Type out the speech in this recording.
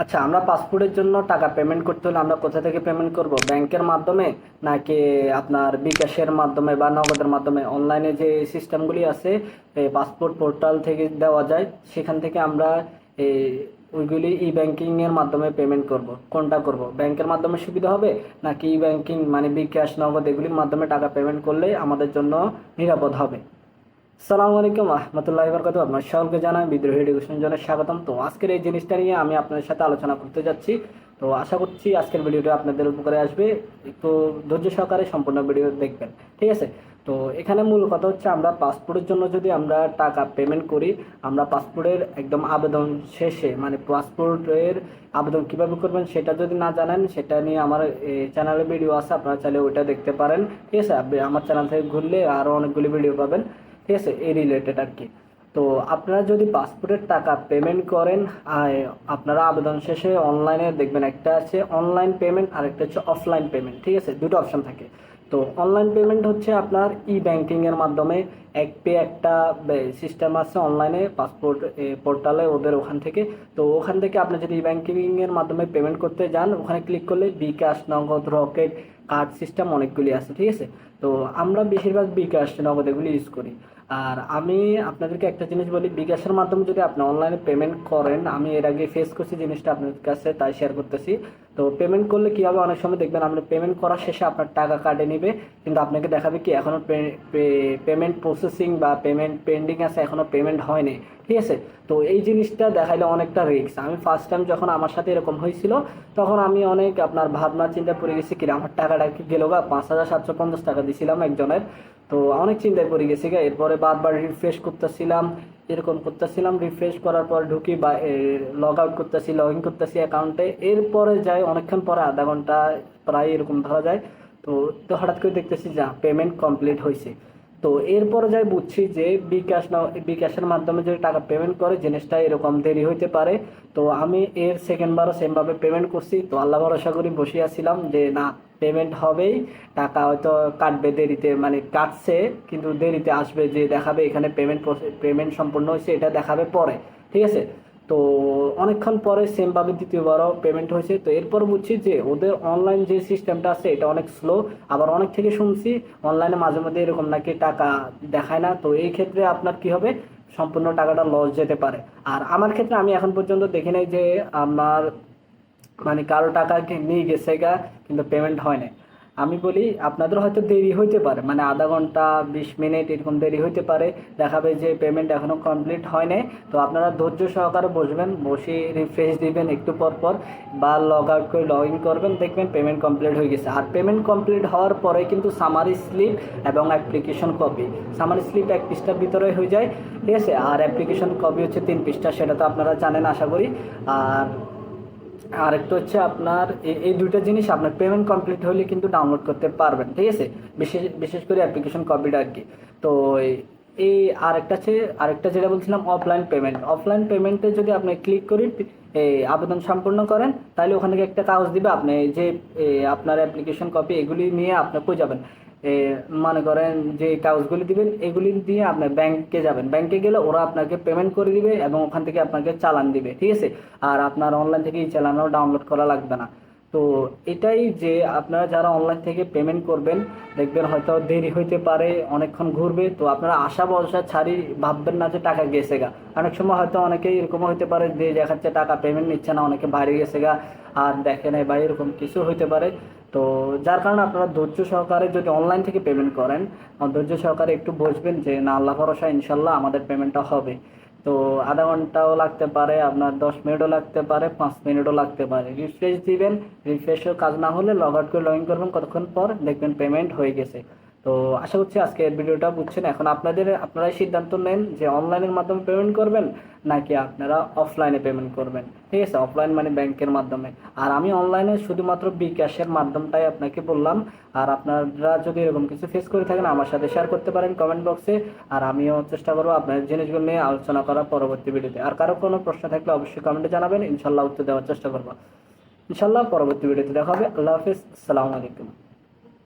আচ্ছা আমরা পাসপোর্টের জন্য টাকা পেমেন্ট করতে হলে আমরা কোথা থেকে পেমেন্ট করব? ব্যাংকের মাধ্যমে নাকি আপনার বিকাশের মাধ্যমে বা নগদের মাধ্যমে? অনলাইনে যে সিস্টেমগুলি আছে পাসপোর্ট পোর্টাল থেকে দেওয়া যায়, সেখান থেকে আমরা ওইগুলি ই ব্যাংকিংয়ের মাধ্যমে পেমেন্ট করব। কোনটা করব? ব্যাংকের মাধ্যমে সুবিধা হবে? নাকি ই ব্যাংকিং মানে বিকাশ, নগদ এগুলির মাধ্যমে টাকা পেমেন্ট করলে আমাদের জন্য নিরাপদ হবে? সালামু আলাইকুম, রহমতুল্লাহ বরকাত আপনার সকলকে জানাই বিদ্রোহী এডুকেশন জন্য স্বাগতম। তো আজকের এই জিনিসটা নিয়ে আমি আপনাদের সাথে আলোচনা করতে যাচ্ছি। তো আশা করছি আজকের ভিডিওটা আপনাদের উপকারে আসবে। একটু ধৈর্য সহকারে সম্পূর্ণ ভিডিও দেখবেন, ঠিক আছে? তো এখানে মূল কথা হচ্ছে আমরা পাসপোর্টের জন্য যদি আমরা টাকা পেমেন্ট করি, আমরা পাসপোর্টের একদম আবেদন শেষে মানে পাসপোর্টের আবেদন কীভাবে করবেন সেটা যদি না জানেন, সেটা নিয়ে আমার চ্যানেলে ভিডিও আছে, আপনারা চাইলে ওইটা দেখতে পারেন, ঠিক আছে? আমার চ্যানেল থেকে ঘুরলে আরও অনেকগুলি ভিডিও পাবেন। ঠিক আছে, এই রিলেটেড আর কি। তো আপনারা যদি পাসপোর্টের টাকা পেমেন্ট করেন আপনারা আবেদন শেষে অনলাইনে দেখবেন একটা আছে অনলাইন পেমেন্ট আর একটা হচ্ছে অফলাইন পেমেন্ট ঠিক আছে? দুটো অপশন থাকে। তো অনলাইন পেমেন্ট হচ্ছে আপনার ই ব্যাংকিংয়ের মাধ্যমে এক পে একটা সিস্টেম আছে অনলাইনে পাসপোর্ট পোর্টালে ওদের ওখান থেকে। তো ওখান থেকে আপনি যদি ই ব্যাংকিংয়ের মাধ্যমে পেমেন্ট করতে যান, ওখানে ক্লিক করলে বিকাশ নগদ রকেট কার্ড সিস্টেম অনেকগুলি আছে, ঠিক আছে? তো আমরা বেশিরভাগ বিকাশ নগদ এগুলি ইউজ করি। আর আমি আপনাদেরকে একটা জিনিস বলি, বিকাশের মাধ্যমে যদি আপনি অনলাইনে পেমেন্ট করেন, আমি এর আগে ফেস করছি জিনিসটা আপনাদের কাছে, তাই শেয়ার করতেছি। তো পেমেন্ট করলে কী হবে? অনেক সময় দেখবেন আপনি পেমেন্ট করার শেষে আপনার টাকা কাটে নেবে, কিন্তু আপনাকে দেখাবে কি এখনও পেমেন্ট প্রসেসিং বা পেমেন্ট পেন্ডিং আছে এখনও পেমেন্ট হয়নি। ঠিক আছে? তো এই জিনিসটা দেখাইলে অনেকটা রিস্ক আমি ফার্স্ট টাইম যখন আমার সাথে এরকম হয়েছিল, তখন আমি অনেক আপনার ভাবনা, চিন্তা পড়ে গেছি কিনা আমার টাকাটা কি গেল গা? পাঁচ হাজার সাতশো পঞ্চাশ টাকা দিছিলাম একজনের। তো অনেক চিন্তায় পড়ে গেছি গা। এরপরে বারবার রিফ্রেশ করতেছিলাম, এরকম করতেছিলাম রিফ্রেশ করার পর ঢুকি বা লগ আউট করতেছি লগ ইন করতেছি অ্যাকাউন্টে এরপরে যাই, অনেকক্ষণ পরে আধা ঘণ্টা প্রায় এরকম ধরা যায়। তো তো হঠাৎ করে দেখতেছি যা পেমেন্ট কমপ্লিট হয়েছে তো এরপরে যাই বুঝছি যে বিকাশ না, বিকাশের মাধ্যমে যদি টাকা পেমেন্ট করে, জিনিসটা এরকম দেরি হইতে পারে। তো আমি এর সেকেন্ডবারও সেমভাবে পেমেন্ট করছি। তো আল্লাহ ভরসা করি বসে আছিলাম যে না পেমেন্ট হবেই। টাকা হয়তো কাটবে দেরিতে মানে কাটছে, কিন্তু দেরিতে আসবে, যে দেখাবে এখানে পেমেন্ট পেমেন্ট সম্পূর্ণ হয়েছে, এটা দেখাবে পরে। ঠিক আছে? তো অনেকক্ষণ পরে সেমভাবে দ্বিতীয়বারও পেমেন্ট হয়েছে। তো এরপর বুঝছি যে ওদের অনলাইন যে সিস্টেমটা আছে, এটা অনেক স্লো আবার অনেক থেকে শুনছি অনলাইনে মাঝে মধ্যে এরকম নাকি টাকা দেখায় না। তো এই ক্ষেত্রে আপনার কি হবে? সম্পূর্ণ টাকাটা লস যেতে পারে। আর আমার ক্ষেত্রে আমি এখন পর্যন্ত দেখি নাই যে আমার মানে কারও টাকা নিয়ে গেছে গা, কিন্তু পেমেন্ট হয় না আমি বলি আপনাদের হয়তো দেরি হইতে পারে মানে আধা ঘণ্টা, বিশ মিনিট এরকম দেরি হইতে পারে। দেখাবে যে পেমেন্ট এখনও কমপ্লিট হয় নাই, তো আপনারা ধৈর্য সহকারে বসবেন, বসে রিফ্রেশ দিবেন একটু পর পর বা লগ আউট করে লগ ইন করবেন, দেখবেন পেমেন্ট কমপ্লিট হয়ে গেছে। আর পেমেন্ট কমপ্লিট হওয়ার পরে কিন্তু সামারি স্লিপ এবং অ্যাপ্লিকেশন কপি সামারি স্লিপ এক পৃষ্ঠার ভিতরে হয়ে যায়, ঠিক আছে? আর অ্যাপ্লিকেশন কপি হচ্ছে তিন পৃষ্ঠা, সেটা তো আপনারা জানেন, আশা করি। আর আরেকটা হচ্ছে আপনার এই দুইটা জিনিস আপনার পেমেন্ট কমপ্লিট হলে কিন্তু ডাউনলোড করতে পারবেন, ঠিক আছে? বিশেষ বিশেষ করে অ্যাপ্লিকেশন কপিটা আর কি। তো এই আরেকটা আছে, আরেকটা যেটা বলছিলাম অফলাইন পেমেন্ট অফলাইন পেমেন্টে যদি আপনি ক্লিক করি আবেদন সম্পূর্ণ করেন, তাহলে ওখানে একটা কাগজ দিবে, আপনি যে আপনার অ্যাপ্লিকেশন কপি এগুলি নিয়ে আপনি কই যাবেন। মনে করেন যে কাগজগুলি দিবেন, এগুলি দিয়ে আপনার ব্যাংকে যাবেন। ব্যাংকে গেলে ওরা আপনাকে পেমেন্ট করে দিবে এবং ওখান থেকে আপনাকে চালান দিবে, ঠিক আছে? আর আপনার অনলাইন থেকে এই চালানো ডাউনলোড করা লাগবে না। তো এটাই যে আপনারা যারা অনলাইন থেকে পেমেন্ট করবেন, দেখবেন হয়তো দেরি হইতে পারে, অনেকক্ষণ ঘুরবে। তো আপনারা আশা ভরসা ছাড়ি ভাববেন না যে টাকা গেছে গা। অনেক সময় হয়তো অনেকে এরকম হইতে পারে যে দেখাচ্ছে টাকা পেমেন্ট নিচ্ছে না, অনেকে বাইরে গেছে গা, আর দেখে নাই বা এরকম কিছু হইতে পারে। তো যার কারণে আপনারা ধৈর্য সহকারে যদি অনলাইন থেকে পেমেন্ট করেন, ধৈর্য সহকারে একটু বসবেন যে না, আল্লাহ ভরসা ইনশাল্লাহ আমাদের পেমেন্টটা হবে। তো আধা ঘন্টাও লাগতে পারে, আপনার দশ মিনিটও লাগতে পারে, পাঁচ মিনিটও লাগতে পারে। রিফ্রেশ দিবেন রিফ্রেশও কাজ না হলে লগ আউট করে লগ ইন করবেন, কতক্ষণ পর দেখবেন পেমেন্ট হয়ে গেছে। তো আশা করছি আজকে ভিডিওটা বুঝছেন। এখন আপনাদের, আপনারাই সিদ্ধান্ত নেন যে অনলাইনের মাধ্যমে পেমেন্ট করবেন নাকি আপনারা অফলাইনে পেমেন্ট করবেন। ঠিক আছে? অফলাইন মানে ব্যাংকের মাধ্যমে। আর আমি অনলাইনে শুধুমাত্র বিকাশের মাধ্যমটাই আপনাকে বললাম। আর আপনারা যদি এরকম কিছু ফেস করে থাকেন, আমার সাথে শেয়ার করতে পারেন কমেন্ট বক্সে আর আমিও চেষ্টা করব আপনার জিনিসগুলো নিয়ে আলোচনা করার পরবর্তী ভিডিওতে। আর কারও কোনো প্রশ্ন থাকলে অবশ্যই কমেন্টে জানাবেন। ইনশাল্লাহ উত্তর দেওয়ার চেষ্টা করব। ইনশাল্লাহ পরবর্তী ভিডিওতে দেখা হবে। আল্লাহ হাফিজ। আসসালামু আলাইকুম।